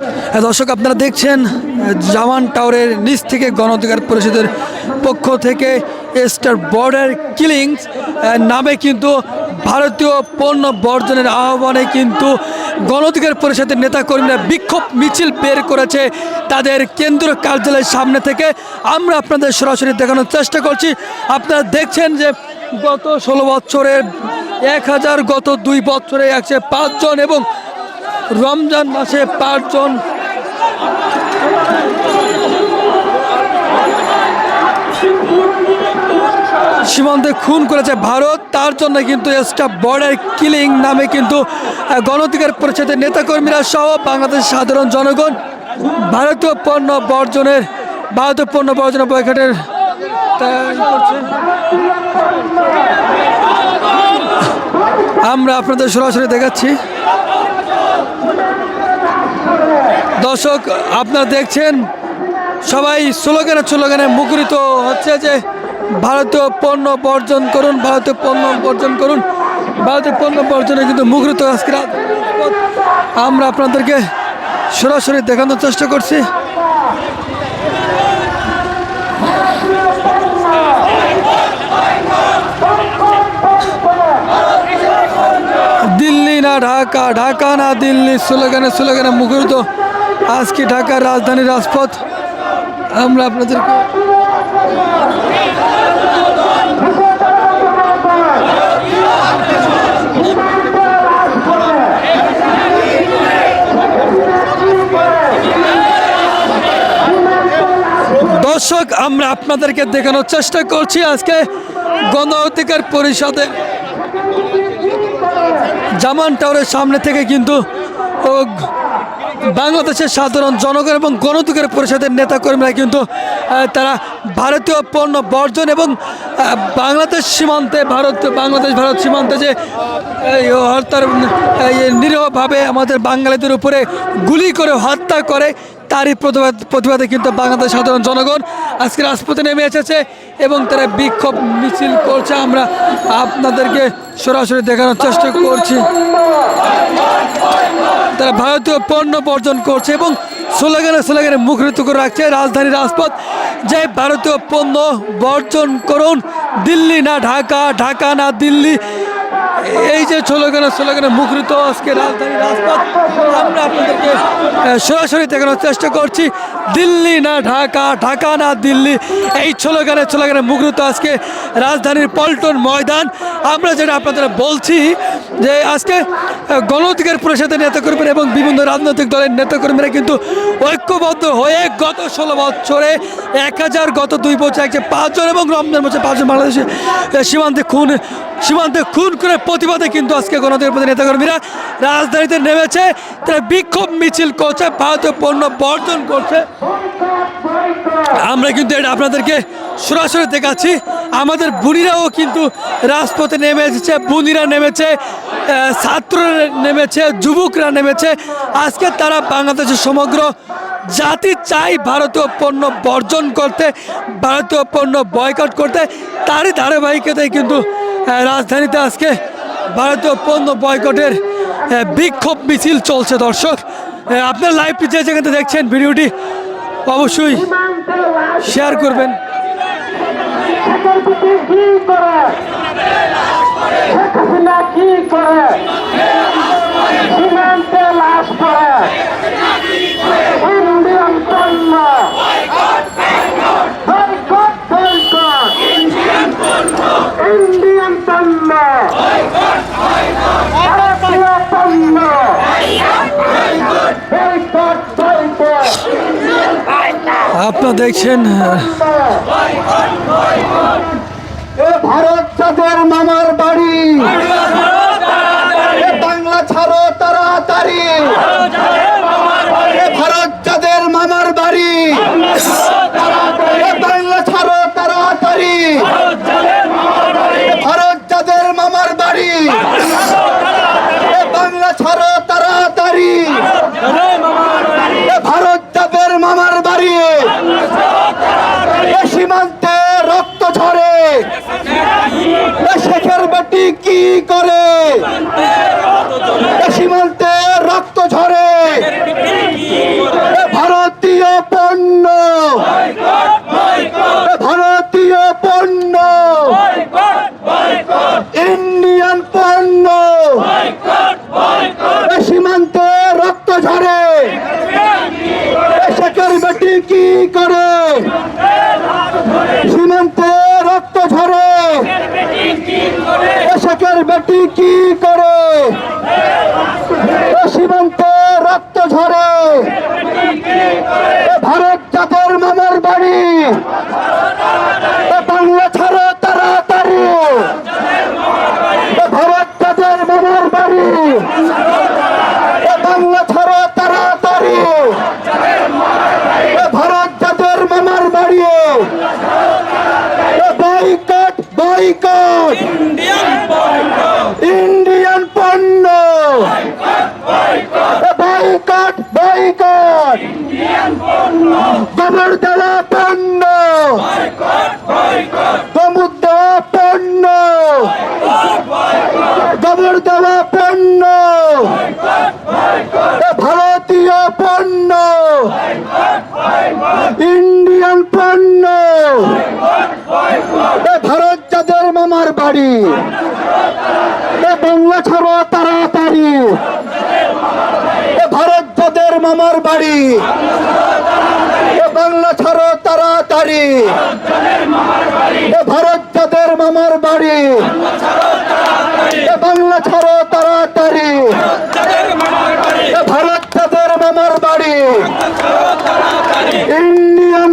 হ্যাঁ, দর্শক আপনারা দেখছেন জামান টাওয়ারের নিচ থেকে গণ অধিকার পরিষদের পক্ষ থেকে স্টার বর্ডার কিলিংস নামে কিন্তু ভারতীয় পণ্য বর্জনের আহ্বানে কিন্তু গণ অধিকার পরিষদের নেতাকর্মীরা বিক্ষোভ মিছিল বের করেছে তাদের কেন্দ্রীয় কার্যালয়ের সামনে থেকে। আমরা আপনাদের সরাসরি দেখানোর চেষ্টা করছি। আপনারা দেখছেন যে গত ষোলো বছরের এক হাজার গত দুই বছরে একশো পাঁচজন এবং রমজান মাসে পাঁচজন সীমান্তে খুন করেছে ভারত তার জন্য কিন্তু স্টাফ বর্ডার কিলিং নামে কিন্তু আহ, গণঅধিকার পরিষদের নেতাকর্মীরা সহ বাংলাদেশ সাধারণ জনগণ ভারতীয় পণ্য বর্জনের ভারতীয় পণ্য বর্জনের বয়কটের। আমরা আপনাদের সরাসরি দেখাচ্ছি দর্শক, আপনারা দেখছেন, সবাই স্লোগানে স্লোগানে মুখরিত হচ্ছে যে ভারতীয় পণ্য বর্জন করুন, ভারতীয় পণ্য বর্জন করুন, ভারতীয় পণ্য বর্জনে কিন্তু মুখরিত আজকে আমরা আপনাদেরকে সরাসরি দেখানোর চেষ্টা করছি। দিল্লি না ঢাকা ঢাকা না দিল্লি, স্লোগানে স্লোগানে মুখরিত। আজকে ঢাকার রাজধানী রাজপথ। আমরা আপনাদেরকে দর্শক, আমরা আপনাদেরকে দেখানোর চেষ্টা করছি আজকে গণ অধিকার পরিষদে। জামান টাওয়ারের সামনে থেকে কিন্তু বাংলাদেশের সাধারণ জনগণ এবং গণতন্ত্রের পরিষদের নেতাকর্মীরা কিন্তু তারা ভারতীয় পণ্য বর্জন এবং বাংলাদেশ সীমান্তে ভারত, বাংলাদেশ, ভারত সীমান্তে যে হরতার নিরীহভাবে আমাদের বাঙালিদের উপরে গুলি করে হত্যা করে তারই প্রতিবাদ কিন্তু বাংলাদেশ সাধারণ জনগণ আজকে রাজপথে নেমে এসেছে এবং তারা বিক্ষোভ মিছিল করছে। আমরা আপনাদেরকে সরাসরি দেখানোর চেষ্টা করছি। তারা ভারতীয় পণ্য বর্জন করছে এবং স্লোগানে স্লোগানে মুখরিত করে রাখছে রাজধানী রাজপথ। যে ভারতীয় পণ্য বর্জন করুন, দিল্লি না ঢাকা ঢাকা না দিল্লি। এই যে স্লোগানে স্লোগানে মুখরিত আজকে রাজধানী রাজপথ। আমরা আপনাদেরকে সরাসরি দেখানোর চেষ্টা করছি। দিল্লি না ঢাকা ঢাকা না দিল্লি। এই স্লোগানে স্লোগানে মুখরিত আজকে রাজধানীর পল্টন ময়দান। আমরা যেটা আপনাদের বলছি যে আজকে গণতিকের গণ পরিষদের নেতাকর্মীরা এবং বিভিন্ন রাজনৈতিক দলের নেতাকর্মীরা কিন্তু ঐক্যবদ্ধ হয়ে গত ষোলো বছরে এক হাজার গত দুই বছর একশো পাঁচজন এবং রমজান বছর পাঁচজন বাংলাদেশে সীমান্তে খুন সীমান্তে খুন করে প্রতিবাদে কিন্তু আজকে গণ অধিকার পরিষদের নেতাকর্মীরা রাজধানীতে নেমেছে। তারা বিক্ষোভ মিছিল করছে, ভারতীয় পণ্য বর্জন করছে। আমরা কিন্তু এটা আপনাদেরকে সরাসরি দেখাচ্ছি। আমাদের বুনিরাও কিন্তু রাজপথে নেমে এসেছে, বুনিরা নেমেছে ছাত্ররা নেমেছে, যুবকরা নেমেছে। আজকে তারা বাংলাদেশের সমগ্র জাতি চাই ভারতীয় পণ্য বর্জন করতে, ভারতীয় পণ্য বয়কট করতে। তারই ধারাবাহিকতায় কিন্তু রাজধানীতে আজকে ভারতীয় পণ্য বয়কটের বিক্ষোভ মিছিল চলছে, দর্শক। আপনার লাইভটি যে যেখানে দেখছেন ভিডিওটি, অবশ্যই শেয়ার করবেন। আপনারা দেখছেন ভারত চাঁদের মামার বাড়ি এ বাংলা ছাড়ো তাড়াতাড়ি এ ভারত চাঁদের মামার বাড়ি এ বাংলা ছাড়ো তাড়াতাড়ি এ ভারত চাঁদের মামার বাড়ি এ বাংলা ছাড়ো তাড়াতাড়ি। ভারত চাঁদের মামার বাড়ি। এ সীমান্তে রক্ত ঝরে। এ শেখের বেটি কি করে? এ সীমান্তে রক্ত ঝরে সীমান্তে রক্ত ঝরে এসকের বেটি কি করে এ সীমান্তে রক্ত ঝরে এ ভারত জাতের মামার বাড়ি এ বাংলা ছাড়ো তাড়াতাড়ি এ ভারত জাতের মামার বাড়ি এ বাংলা ছাড়ো তাড়াতাড়ি এ ভারত জাতের মামার বাড়ি এ বয়কট বয়কট ইন্ডিয়ান পণ্য এ বয়কট বয়কট গোবর দেওয়া পণ্য গোমুখ দেওয়া পণ্য গোবর দেওয়া পণ্য এ ভারতীয় পণ্য ইন্ডিয়ান পণ্য এ ভারত যাদের মামার বাড়ি বাংলা ছাড়ো তাড়াতাড়ি। ভারত যাদের মামার বাড়ি বাংলা ছাড়ো তাড়াতাড়ি। ভারত যাদের মামার বাড়ি বাংলা ছাড়ো তাড়াতাড়ি। ভারত যাদের মামার বাড়ি, ইন্ডিয়ান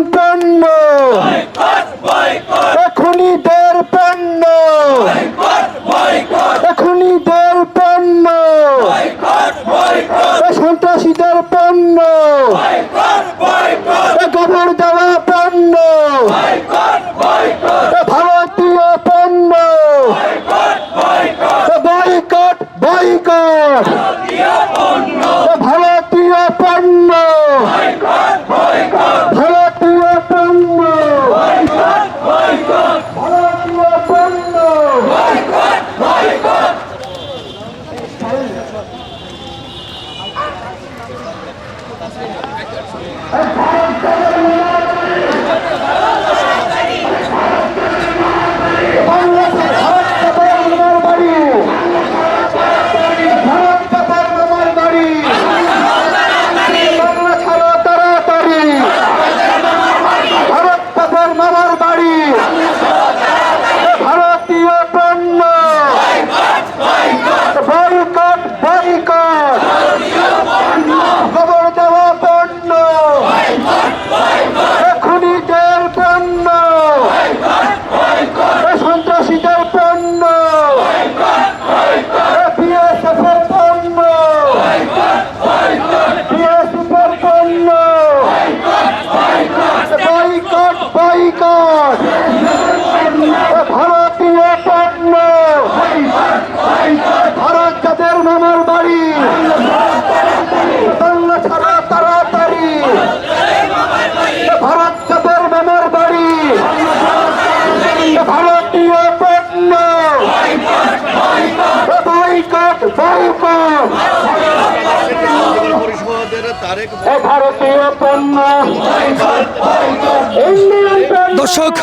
দর্শক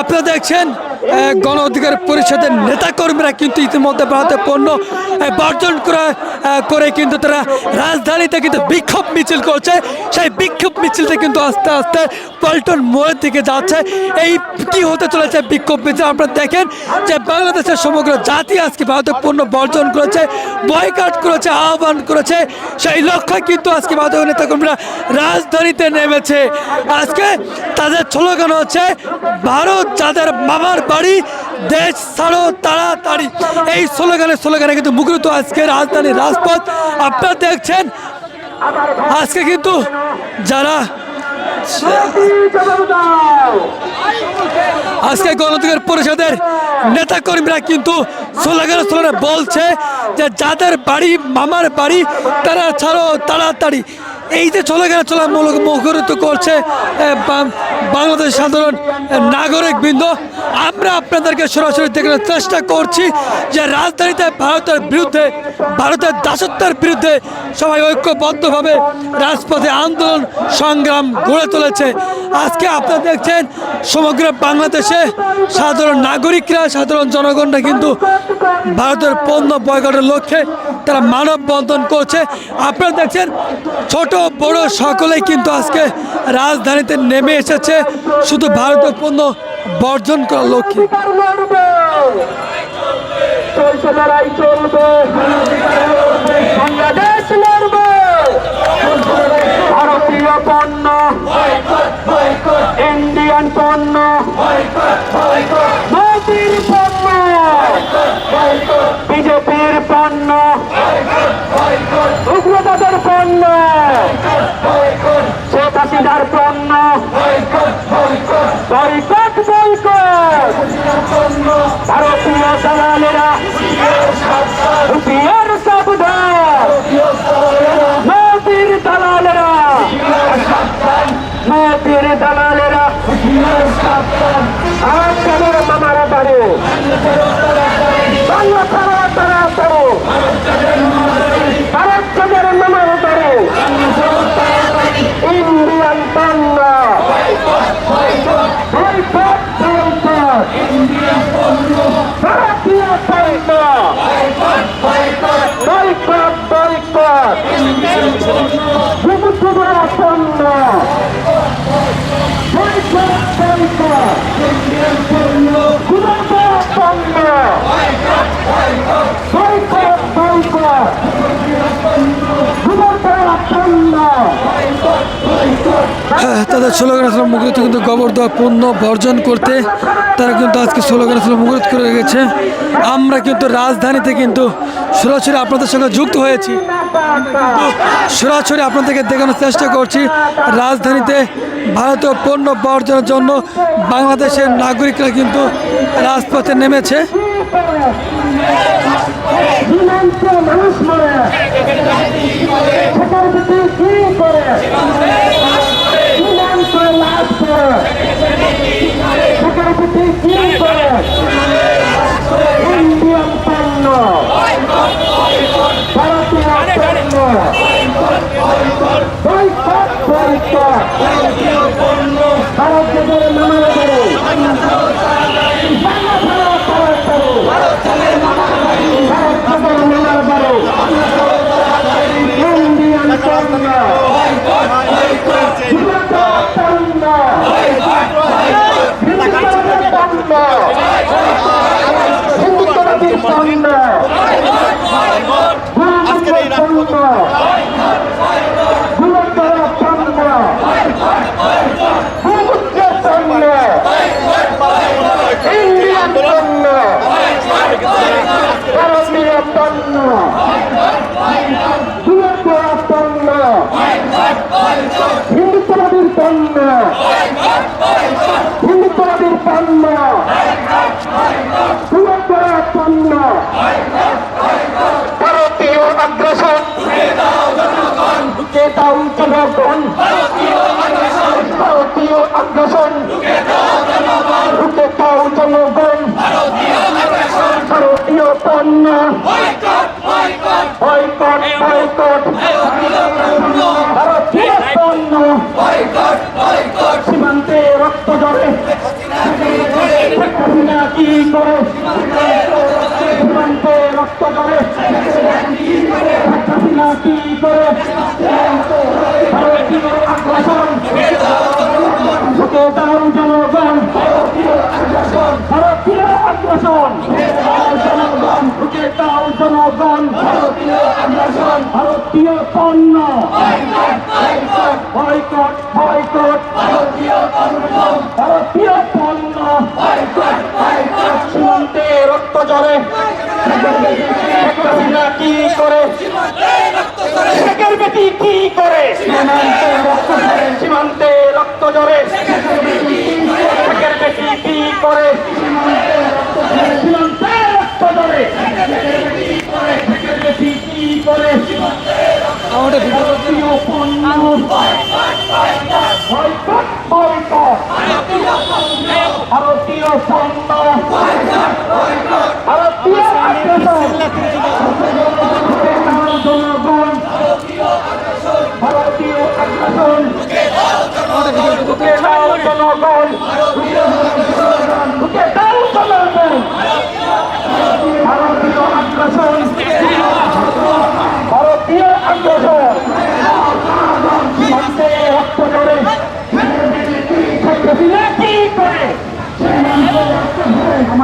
আপনারা দেখছেন গণ অধিকার পরিষদের নেতাকর্মীরা কিন্তু ইতিমধ্যে ভারতের পণ্য বর্জন করা কিন্তু তারা রাজধানীতে কিন্তু বিক্ষোভ মিছিল করছে। সেই বিক্ষোভ মিছিলটা কিন্তু আস্তে আস্তে পল্টন মোড়ের দিকে যাচ্ছে। এই কি হতে চলেছে বিক্ষোভ মিছিল? আপনারা দেখেন যে বাংলাদেশের সমগ্র জাতি আজকে ভারতের পণ্য বর্জন করেছে, বয়কাট করেছে, আহ্বান করেছে। সেই লক্ষ্যে কিন্তু আজকে ভারতীয় নেতাকর্মীরা রাজধানীতে নেমেছে। আজকে তাদের স্লোগান হচ্ছে, ভারত যাদের মামার বাড়ি, দেশ ছাড়ো তাড়াতাড়ি। এই স্লোগানে স্লোগানে কিন্তু মুখরিত আজকে রাজধানীর রাজপথ। আপনারা দেখছেন, আজকে কিন্তু যারা আজকে গণতন্ত্র পরিষদের নেতাকর্মীরা কিন্তু স্লোগানে স্লোগানে বলছে যে যাদের বাড়ি, মামার বাড়ি, তারা ছাড়ো তাড়াতাড়ি। এই যে চলা মূলক মুখরিত করছে বাংলাদেশ সাধারণ নাগরিক বৃন্দ। আমরা আপনাদেরকে সরাসরি দেখানোর চেষ্টা করছি যে রাজধানীতে ভারতের বিরুদ্ধে, ভারতের দাসত্বের বিরুদ্ধে সবাই ঐক্যবদ্ধভাবে রাজপথে আন্দোলন, সংগ্রাম গড়ে তুলেছে। আজকে আপনারা দেখছেন, সমগ্র বাংলাদেশে সাধারণ নাগরিকরা, সাধারণ জনগণরা কিন্তু ভারতের পণ্য বয়কটের লক্ষ্যে তারা মানববন্ধন করছে। আপনারা দেখছেন ছোট বড় সকলেই কিন্তু আজকে রাজধানীতে নেমে এসেছে। শুধু ভারতের পণ্য বর্জন করার লক্ষ্যে। ভারতীয় পণ্য ইন্ডিয়ান পণ্য বিজেপির পণ্য। উগ্রতাদের পণ্য। শেখ হাসিনার পণ্য। ভারতীয় দালালেরা তাদের স্লোগান আসলে মুখরিত কিন্তু গোবর দেওয়া পণ্য বর্জন করতে। তারা কিন্তু আজকে স্লোগান আসলে মুখরিত করে গেছে। আমরা কিন্তু রাজধানীতে কিন্তু সরাসরি আপনাদের সঙ্গে যুক্ত হয়েছি। সরাসরি আপনাদেরকে দেখানোর চেষ্টা করছি রাজধানীতে ভারতীয় পণ্য বর্জনের জন্য বাংলাদেশের নাগরিকরা কিন্তু রাজপথে নেমেছে। মানুষ করে? করে সেটার ভিতরে কি করে ইন্ডিয়ান পণ্য ভারতীয় পণ্য ভারতীয়দের নামানো করে বাংলা ছাড়া তারা করে ভারতের নামার বারো ইন্ডিয়ান পণ্য পণ্য পণ্য হিন্দুত্ববাদীর পণ্য আজকের পণ্য গুণগত পণ্য গুণগত পণ্য ইন্ডিয়ান পণ্য পণ্য। হিন্দুত্ববাদীর পণ্য হিন্দুত্ববাদীর পণ্য সুরক্ষা পণ্য ভারতীয় আগ্রাসন ঢুকে দাও জনগণ ভারতীয় আগ্রাসন ঢুকে দাও জনগণ ভারতীয় পণ্য বয়কট বয়কট। ভারতীয় পণ্য সীমান্তে রক্ত হাসিনা কি করে? সীমান্তে রক্ত হাসিনা কি করে? ভারতীয় আগ্রাসন। জনগণ। ভারতীয় আগ্রাসন। দাও জনগণ ভারতীয় পণ্য বয়কট বয়কট। ভারতীয় পণ্য সীমান্তে রক্ত জলে কি করে শেখের বেটি কি করে সীমান্তে রক্ত ঝরে সীমান্তে রক্ত জলে শেখের বেটি কি করে সীমান্তে রক্ত জলে শেখের বেটি কি করে আমাদের ভিডিও ভারতীয় আগ্রাসন। ভারতীয় আগ্রাসন ঢুকে দাও জনগণ ঢুকে দাও জনগণ ভারতীয় আগ্রাসন অগ্রসর সীমান্তে রক্ত ঝরে শেখ হাসিনা কি করে আমাদের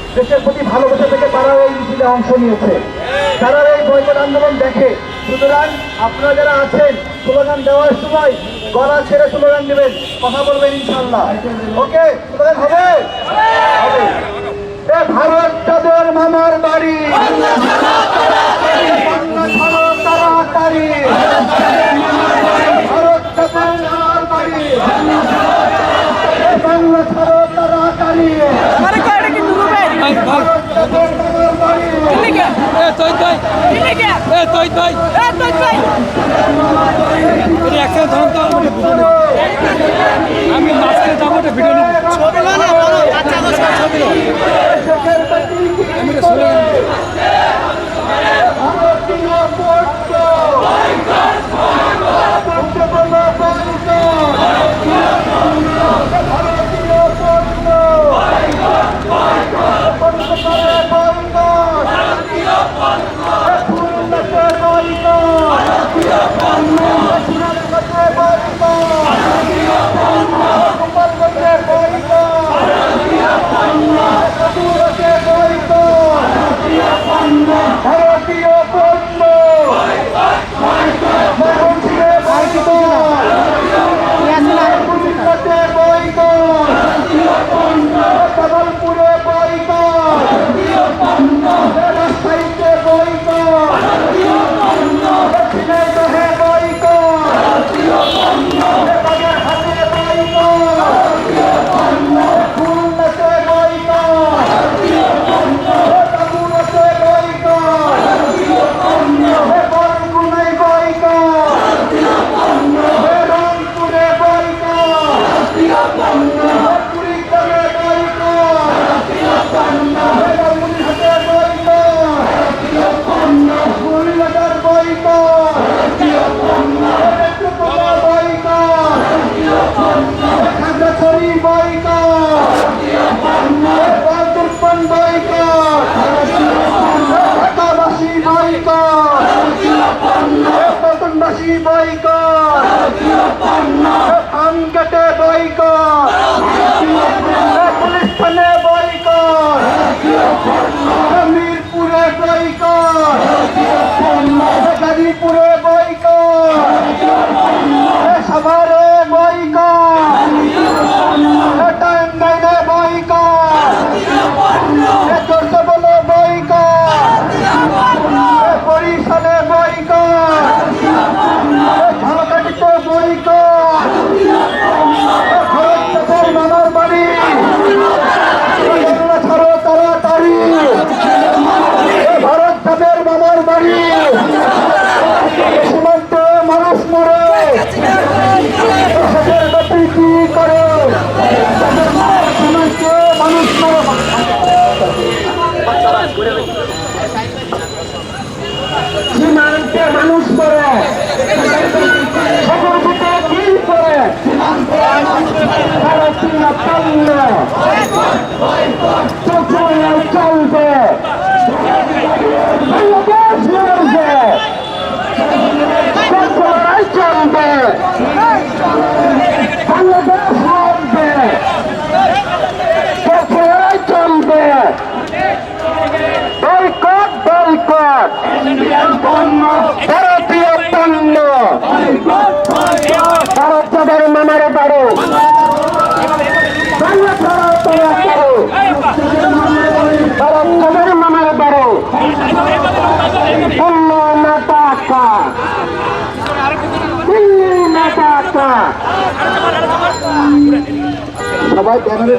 দেশের প্রতি ভালোবাসা থেকে তারা এই মিছিলে অংশ নিয়েছে। তারা এই বয়কট আন্দোলন দেখে। সুতরাং আপনারা যারা আছেন, স্লোগান দেওয়ার সময় গলা ছেড়ে স্লোগান দেবেন। কথা বলবেন ইনশাল্লাহ ওকে, স্লোগান হবে? ভারত তাদের মামার বাড়ি। তাড়াতাড়ি। ভারত বাড়ি। বাংলা ছাড়ো তাড়াতাড়ি আরে কয়টা কি ডুবে ভাই ভাই তাদের মামার বাড়ি লিখে ভাই লিখে এ তৈত ভাই এ তো এটা একসাথে ধরুন তো। আমি মাঝখানে যাব একটা ভিডিও নেব। ছবি না বড় সব ছবি। আমি এটা Vai, vai. পল্টনবাসী Yeah. সবাই ব্যানারে